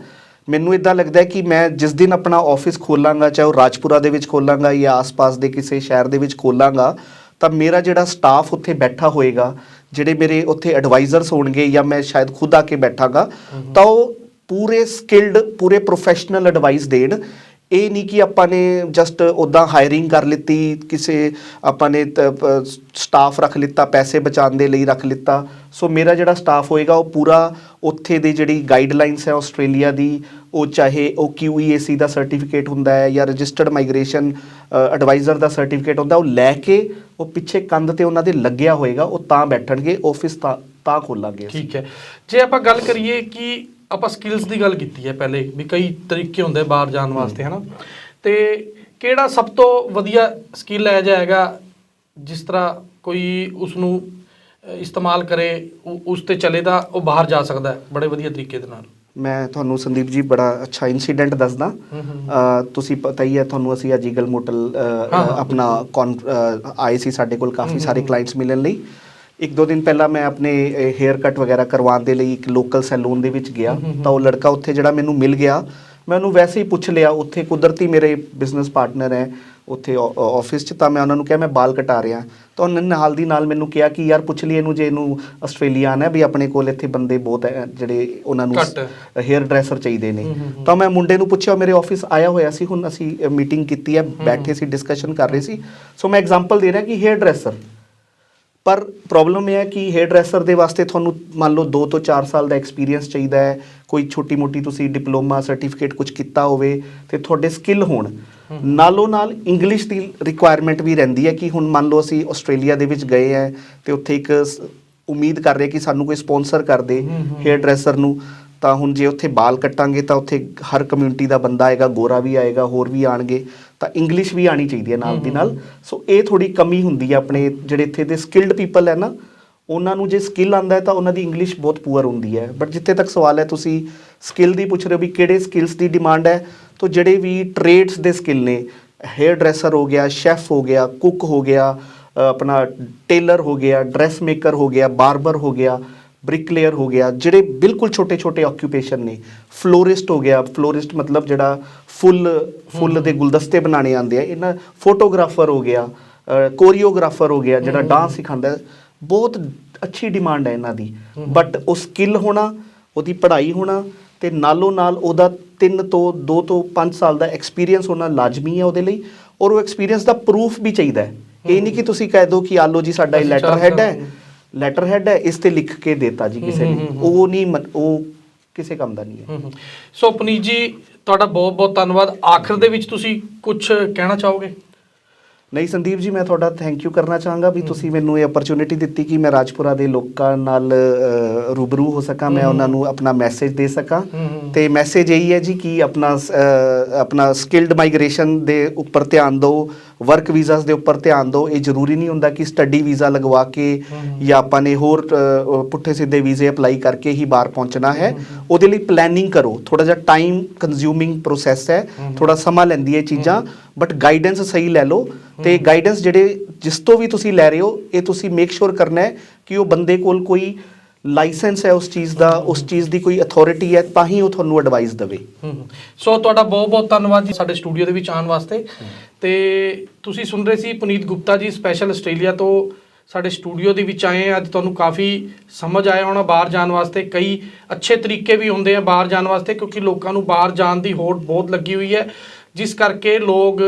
ਮੈਨੂੰ ਇਦਾਂ ਲੱਗਦਾ ਹੈ ਕਿ ਮੈਂ ਜਿਸ ਦਿਨ ਆਪਣਾ ਆਫਿਸ ਖੋਲਾਂਗਾ, ਚਾਹੇ ਉਹ ਰਾਜਪੁਰਾ ਦੇ ਵਿੱਚ ਖੋਲਾਂਗਾ ਜਾਂ ਆਸ-ਪਾਸ ਦੇ ਕਿਸੇ ਸ਼ਹਿਰ ਦੇ ਵਿੱਚ ਖੋਲਾਂਗਾ, ਤਾਂ ਮੇਰਾ ਜਿਹੜਾ ਸਟਾਫ ਉੱਥੇ ਬੈਠਾ ਹੋਏਗਾ, ਜਿਹੜੇ ਮੇਰੇ ਉੱਥੇ ਐਡਵਾਈਜ਼ਰਸ ਹੋਣਗੇ ਜਾਂ ਮੈਂ ਸ਼ਾਇਦ ਖੁਦ ਆ ਕੇ ਬੈਠਾਂਗਾ, ਤਾਂ ਉਹ ਪੂਰੇ ਸਕਿਲਡ ਪੂਰੇ ਪ੍ਰੋਫੈਸ਼ਨਲ ਐਡਵਾਈਸ ਦੇਣ ਇਹ ਨਹੀਂ ਕਿ ਆਪਾਂ ਨੇ ਜਸਟ ਉਦਾਂ ਹਾਇਰਿੰਗ ਕਰ ਲਿੱਤੀ, ਕਿਸੇ ਆਪਾਂ ਨੇ ਸਟਾਫ ਰੱਖ ਲਿੱਤਾ, ਪੈਸੇ ਬਚਾਉਣ ਦੇ ਲਈ ਰੱਖ ਲਿੱਤਾ। ਸੋ ਮੇਰਾ ਜਿਹੜਾ ਸਟਾਫ ਹੋਏਗਾ, ਉਹ ਪੂਰਾ ਉੱਥੇ ਦੀ ਜਿਹੜੀ ਗਾਈਡਲਾਈਨਸ ਹੈ ਆਸਟ੍ਰੇਲੀਆ ਦੀ, ਉਹ ਚਾਹੇ ਉਹ QEAC ਦਾ ਸਰਟੀਫਿਕੇਟ ਹੁੰਦਾ ਹੈ ਜਾਂ ਰਜਿਸਟਰਡ ਮਾਈਗ੍ਰੇਸ਼ਨ ਐਡਵਾਈਜ਼ਰ ਦਾ ਸਰਟੀਫਿਕੇਟ ਹੁੰਦਾ, ਉਹ ਲੈ ਕੇ ਉਹ ਪਿੱਛੇ ਕੰਧ ਤੇ ਉਹਨਾਂ ਦੇ ਲੱਗਿਆ ਹੋਏਗਾ, ਉਹ ਤਾਂ ਬੈਠਣਗੇ ਆਫਿਸ ਤਾਂ ਤਾਂ ਖੋਲਾਂਗੇ ਠੀਕ ਹੈ। ਜੇ ਆਪਾਂ ਗੱਲ ਕਰੀਏ ਕਿ ਆਪਾਂ ਸਕਿੱਲਸ ਦੀ ਗੱਲ ਕੀਤੀ ਹੈ ਪਹਿਲੇ ਵੀ ਕਈ ਤਰੀਕੇ ਹੁੰਦੇ ਬਾਹਰ ਜਾਣ ਵਾਸਤੇ ਹਨਾ? ਤੇ ਕਿਹੜਾ ਸਭ ਤੋਂ ਵਧੀਆ ਸਕਿੱਲ ਹੈ ਜਾਏਗਾ ਜਿਸ ਤਰ੍ਹਾਂ ਕੋਈ ਉਸ ਨੂੰ ਇਸਤੇਮਾਲ ਕਰੇ ਉਸ ਤੇ ਚੱਲੇ ਤਾਂ ਉਹ ਬਾਹਰ ਜਾ ਸਕਦਾ ਹੈ ਬੜੇ ਵਧੀਆ ਤਰੀਕੇ ਦੇ ਨਾਲ। ਮੈਂ ਤੁਹਾਨੂੰ ਸੰਦੀਪ ਜੀ ਬੜਾ ਅੱਛਾ ਇਨਸੀਡੈਂਟ ਦੱਸਦਾ। ਤੁਸੀਂ ਪਤਾ ਹੀ ਹੈ ਤੁਹਾਨੂੰ ਅਸੀਂ ਅੱਜ ਈਗਲ ਮੋਟਲ ਆਪਣਾ ਆਏ ਸੀ ਸਾਡੇ ਕੋਲ ਕਾਫੀ ਸਾਰੇ ਕਲਾਇੰਟਸ ਮਿਲਣ ਲਈ। ਇੱਕ ਦੋ ਦਿਨ ਪਹਿਲਾਂ ਮੈਂ ਆਪਣੇ ਹੇਅਰ ਕੱਟ ਵਗੈਰਾ ਕਰਵਾਉਣ ਦੇ ਲਈ ਇੱਕ ਲੋਕਲ ਸੈਲੂਨ ਦੇ ਵਿੱਚ ਗਿਆ। ਤਾਂ ਉਹ ਲੜਕਾ ਉੱਥੇ ਜਿਹੜਾ ਮੈਨੂੰ ਮਿਲ ਗਿਆ ਮੈਂ ਉਹਨੂੰ ਵੈਸੇ ਹੀ ਪੁੱਛ ਲਿਆ ਉੱਥੇ ਕੁਦਰਤੀ ਮੇਰੇ ਬਿਜ਼ਨਸ ਪਾਰਟਨਰ ਹੈ ਉੱਥੇ ਆਫਿਸ 'ਚ ਤਾਂ ਮੈਂ ਉਹਨਾਂ ਨੂੰ ਕਿਹਾ ਮੈਂ ਬਾਲ ਕਟਾ ਰਿਹਾ। ਤਾਂ ਉਹਨਾਂ ਨੇ ਨਾਲ ਦੀ ਨਾਲ ਮੈਨੂੰ ਕਿਹਾ ਕਿ ਯਾਰ ਪੁੱਛ ਲਈ ਇਹਨੂੰ ਜੇ ਇਹਨੂੰ ਆਸਟ੍ਰੇਲੀਆ ਆਣਾ ਵੀ ਆਪਣੇ ਕੋਲ ਇੱਥੇ ਬੰਦੇ ਬਹੁਤ ਹੈ ਜਿਹੜੇ ਉਹਨਾਂ ਨੂੰ। ਹੇਅਰ ਡਰੈਸਰ ਚਾਹੀਦੇ ਨੇ। ਤਾਂ ਮੈਂ ਮੁੰਡੇ ਨੂੰ ਪੁੱਛਿਆ ਮੇਰੇ ਆਫਿਸ ਆਇਆ ਹੋਇਆ ਸੀ ਹੁਣ ਅਸੀਂ ਮੀਟਿੰਗ ਕੀਤੀ ਹੈ ਬੈਠੇ ਸੀ ਡਿਸਕਸ਼ਨ ਕਰ ਰਹੇ ਸੀ। ਸੋ ਮੈਂ ਐਗਜ਼ਾਮਪਲ ਦੇ ਰਿਹਾ ਕਿ ਹੇਅਰ ਡਰੈਸਰ ਪਰ ਪ੍ਰੋਬਲਮ ਇਹ ਹੈ ਕਿ ਹੇਅਰ ਡਰੈਸਰ ਦੇ ਵਾਸਤੇ ਤੁਹਾਨੂੰ ਮੰਨ ਲਓ 2 ਤੋਂ 4 ਸਾਲ ਦਾ ਐਕਸਪੀਰੀਅੰਸ ਚਾਹੀਦਾ ਹੈ ਕੋਈ ਛੋਟੀ ਮੋਟੀ ਤੁਸੀਂ ਡਿਪਲੋਮਾ ਸਰਟੀਫਿਕੇਟ ਕੁਝ ਕੀਤਾ ਹੋਵੇ ਤੇ ਤੁਹਾਡੇ ਸਕਿੱਲ ਹੋਣ ਨਾਲੋਂ ਨਾਲ ਇੰਗਲਿਸ਼ ਦੀ ਰਿਕੁਆਇਰਮੈਂਟ ਵੀ ਰਹਿੰਦੀ ਹੈ ਕਿ ਹੁਣ ਮੰਨ ਲਓ ਅਸੀਂ ਆਸਟ੍ਰੇਲੀਆ ਦੇ ਵਿੱਚ ਗਏ ਹੈ ਤੇ ਉੱਥੇ ਇੱਕ ਉਮੀਦ ਕਰ ਰਹੇ ਕਿ ਸਾਨੂੰ ਕੋਈ ਸਪਾਂਸਰ ਕਰ ਦੇ। ਹੇਅਰ ਡਰੈਸਰ ਨੂੰ ਤਾਂ ਹੁਣ ਜੇ ਉੱਥੇ ਬਾਲ ਕੱਟਾਂਗੇ ਤਾਂ ਉੱਥੇ ਹਰ ਕਮਿਊਨਿਟੀ ਦਾ ਬੰਦਾ ਆਏਗਾ ਗੋਰਾ ਵੀ ਆਏਗਾ ਹੋਰ ਵੀ ਆਣਗੇ ਤਾਂ ਇੰਗਲਿਸ਼ ਵੀ ਆਣੀ ਚਾਹੀਦੀ ਹੈ ਨਾਲ ਦੀ ਨਾਲ। ਸੋ ਇਹ ਥੋੜੀ ਕਮੀ ਹੁੰਦੀ ਹੈ ਆਪਣੇ ਜਿਹੜੇ ਇੱਥੇ ਦੇ ਸਕਿਲਡ ਪੀਪਲ ਹੈ ਨਾ ਉਹਨਾਂ ਨੂੰ ਜੇ ਸਕਿੱਲ ਆਂਦਾ ਹੈ ਤਾਂ ਉਹਨਾਂ ਦੀ ਇੰਗਲਿਸ਼ ਬਹੁਤ ਪੂਅਰ ਹੁੰਦੀ ਹੈ। ਬਟ ਜਿੱਥੇ ਤੱਕ ਸਵਾਲ ਹੈ ਤੁਸੀਂ ਸਕਿੱਲ ਦੀ ਪੁੱਛ ਰਹੇ ਹੋ ਵੀ ਕਿਹੜੇ ਸਕਿੱਲਸ ਦੀ ਡਿਮਾਂਡ ਹੈ ਤਾਂ ਜਿਹੜੇ ਵੀ ਟ੍ਰੇਡਸ ਦੇ ਸਕਿੱਲ ਨੇ ਹੇਅਰ ਡਰੈਸਰ ਹੋ ਗਿਆ ਸ਼ੈਫ ਹੋ ਗਿਆ ਕੁੱਕ ਹੋ ਗਿਆ ਆਪਣਾ ਟੇਲਰ ਹੋ ਗਿਆ ਡਰੈਸ ਮੇਕਰ ਹੋ ਗਿਆ ਬਾਰਬਰ ਹੋ ਗਿਆ ਬ੍ਰਿਕਲੇਅਰ ਹੋ ਗਿਆ ਜਿਹੜੇ ਬਿਲਕੁਲ ਛੋਟੇ ਛੋਟੇ ਆਕਿਊਪੇਸ਼ਨ ਨੇ ਫਲੋਰਿਸਟ ਹੋ ਗਿਆ ਫਲੋਰਿਸਟ ਮਤਲਬ ਜਿਹੜਾ ਫੁੱਲ ਫੁੱਲ ਦੇ ਗੁਲਦਸਤੇ ਬਣਾਉਣੇ ਆਉਂਦੇ ਆ ਇਹਨਾਂ ਫੋਟੋਗ੍ਰਾਫਰ ਹੋ ਗਿਆ ਕੋਰੀਓਗ੍ਰਾਫਰ ਹੋ ਗਿਆ ਜਿਹੜਾ ਡਾਂਸ ਸਿਖਾਉਂਦਾ। ਬਹੁਤ ਅੱਛੀ ਡਿਮਾਂਡ ਹੈ ਇਹਨਾਂ ਦੀ। ਬਟ ਉਹ ਸਕਿੱਲ ਹੋਣਾ ਉਹਦੀ ਪੜ੍ਹਾਈ ਹੋਣਾ ਤੇ ਨਾਲੋਂ ਨਾਲ ਉਹਦਾ 3 ਤੋਂ 2 ਤੋਂ 5 ਸਾਲ ਦਾ ਐਕਸਪੀਰੀਅੰਸ ਹੋਣਾ ਲਾਜ਼ਮੀ ਹੈ ਉਹਦੇ ਲਈ ਔਰ ਉਹ ਐਕਸਪੀਰੀਅੰਸ ਦਾ ਪ੍ਰੂਫ ਵੀ ਚਾਹੀਦਾ ਹੈ। ਇਹ ਨਹੀਂ ਕਿ ਤੁਸੀਂ ਕਹਿ ਦਿਓ ਕਿ ਆਲੋ ਜੀ ਸਾਡਾ ਅਸੀਂ ਲੈਟਰ ਹੈਡ ਹੈ। ਲੈਟਰ ਹੈਡ ਹੈ ਇਸ ਤੇ ਲਿਖ ਕੇ ਦੇਤਾ ਜੀ ਕਿਸੇ ਨੇ। ਉਹ ਨਹੀਂ ਉਹ ਕਿਸੇ ਕੰਮ ਦਾ ਨਹੀਂ ਹੈ। ਸੋ ਪਨੀਤ ਜੀ ਤੁਹਾਡਾ ਬਹੁਤ ਬਹੁਤ ਧੰਨਵਾਦ। ਆਖਰ ਦੇ ਵਿੱਚ ਤੁਸੀਂ ਕੁਝ ਕਹਿਣਾ ਚਾਹੋਗੇ? ਨਹੀਂ ਸੰਦੀਪ ਜੀ ਮੈਂ ਤੁਹਾਡਾ ਥੈਂਕ ਯੂ ਕਰਨਾ ਚਾਹਾਂਗਾ ਵੀ ਤੁਸੀਂ ਮੈਨੂੰ ਇਹ ਓਪਰਚ्युनिटी ਦਿੱਤੀ ਕਿ ਮੈਂ ਰਾਜਪੁਰਾ ਦੇ ਲੋਕਾਂ ਨਾਲ ਰੂਬਰੂ ਹੋ ਸਕਾਂ ਮੈਂ ਉਹਨਾਂ ਨੂੰ ਆਪਣਾ ਮੈਸੇਜ ਦੇ ਸਕਾਂ। ਤੇ ਮੈਸੇਜ ਇਹੀ ਹੈ ਜੀ ਕਿ ਆਪਣਾ ਆਪਣਾ ਸਕਿਲਡ ਮਾਈਗ੍ਰੇਸ਼ਨ ਦੇ ਉੱਪਰ ਧਿਆਨ ਦਿਓ। ਵਰਕ ਵੀਜ਼ਾਸ ਦੇ ਉੱਪਰ ਧਿਆਨ ਦਿਓ। ਇਹ ਜ਼ਰੂਰੀ ਨਹੀਂ ਹੁੰਦਾ ਕਿ ਸਟੱਡੀ ਵੀਜ਼ਾ ਲਗਵਾ ਕੇ। ਜਾਂ ਆਪਾਂ ਨੇ ਹੋਰ ਪੁੱਠੇ ਸਿੱਧੇ ਵੀਜ਼ੇ ਅਪਲਾਈ ਕਰਕੇ ਹੀ ਬਾਹਰ ਪਹੁੰਚਣਾ ਹੈ। ਉਹਦੇ ਲਈ ਪਲੈਨਿੰਗ ਕਰੋ। ਥੋੜਾ ਜਿਹਾ ਟਾਈਮ ਕੰਜ਼ਿਊਮਿੰਗ ਪ੍ਰੋਸੈਸ ਹੈ। ਥੋੜਾ ਸਮਾਂ ਲੈਂਦੀ ਹੈ ਚੀਜ਼ਾਂ। ਬਟ ਗਾਈਡੈਂਸ ਸਹੀ ਲੈ ਲਓ। ਤੇ ਗਾਈਡੈਂਸ ਜਿਹੜੇ ਜਿਸ ਤੋਂ ਵੀ ਤੁਸੀਂ ਲੈ ਰਹੇ ਹੋ ਇਹ ਤੁਸੀਂ ਮੇਕ ਸ਼ੋਰ ਕਰਨਾ ਹੈ ਕਿ ਉਹ ਬੰਦੇ ਕੋਲ ਕੋਈ ਲਾਇਸੈਂਸ ਹੈ ਉਸ ਚੀਜ਼ ਦਾ ਉਸ ਚੀਜ਼ ਦੀ ਕੋਈ ਅਥਾਰਟੀ ਹੈ ਤਾਂ ਹੀ ਉਹ ਤੁਹਾਨੂੰ ਐਡਵਾਈਸ ਦੇਵੇ। ਸੋ ਤੁਹਾਡਾ ਬਹੁਤ ਬਹੁਤ ਧੰਨਵਾਦ ਜੀ ਸਾਡੇ ਸਟੂਡੀਓ ਦੇ ਵਿੱਚ ਆਉਣ ਵਾਸਤੇ। ਤੇ ਤੁਸੀਂ ਸੁਣ ਰਹੇ ਸੀ ਪੁਨੀਤ ਗੁਪਤਾ ਜੀ ਸਪੈਸ਼ਲ ਆਸਟ੍ਰੇਲੀਆ ਤੋਂ ਸਾਡੇ ਸਟੂਡੀਓ ਦੇ ਵਿੱਚ ਆਏ ਆ। ਅੱਜ ਤੁਹਾਨੂੰ ਕਾਫੀ ਸਮਝ ਆਇਆ ਹੋਣਾ ਬਾਹਰ ਜਾਣ ਵਾਸਤੇ। ਕਈ ਅੱਛੇ ਤਰੀਕੇ ਵੀ ਹੁੰਦੇ ਆ ਬਾਹਰ ਜਾਣ ਵਾਸਤੇ ਕਿਉਂਕਿ ਲੋਕਾਂ ਨੂੰ ਬਾਹਰ ਜਾਣ ਦੀ ਹੋੜ ਬਹੁਤ ਲੱਗੀ ਹੋਈ ਹੈ। ਜਿਸ ਕਰਕੇ ਲੋਕ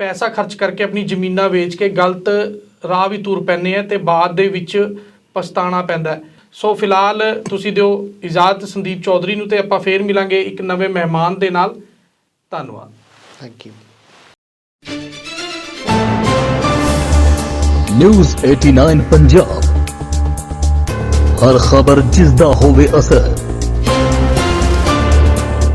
ਪੈਸਾ ਖਰਚ ਕਰਕੇ ਆਪਣੀ ਜ਼ਮੀਨਾਂ ਵੇਚ ਕੇ ਗਲਤ ਰਾਹ ਵੀ ਤੁਰ ਪੈਂਦੇ ਆ ਤੇ ਬਾਅਦ ਦੇ ਵਿੱਚ ਪਛਤਾਣਾ ਪੈਂਦਾ। ਸੋ ਫਿਲਹਾਲ ਤੁਸੀਂ ਦਿਓ ਇਜਾਜ਼ਤ ਸੰਦੀਪ ਚੌਧਰੀ ਨੂੰ ਤੇ ਆਪਾਂ ਫੇਰ ਮਿਲਾਂਗੇ ਇੱਕ ਨਵੇਂ ਮਹਿਮਾਨ ਦੇ ਨਾਲ। ਧੰਨਵਾਦ। ਥੈਂਕ ਯੂ ਨਿਊਜ਼ 89 ਪੰਜਾਬ ਹਰ ਖਬਰ ਜਿਸ ਦਾ ਹੋਵੇ ਅਸਰ।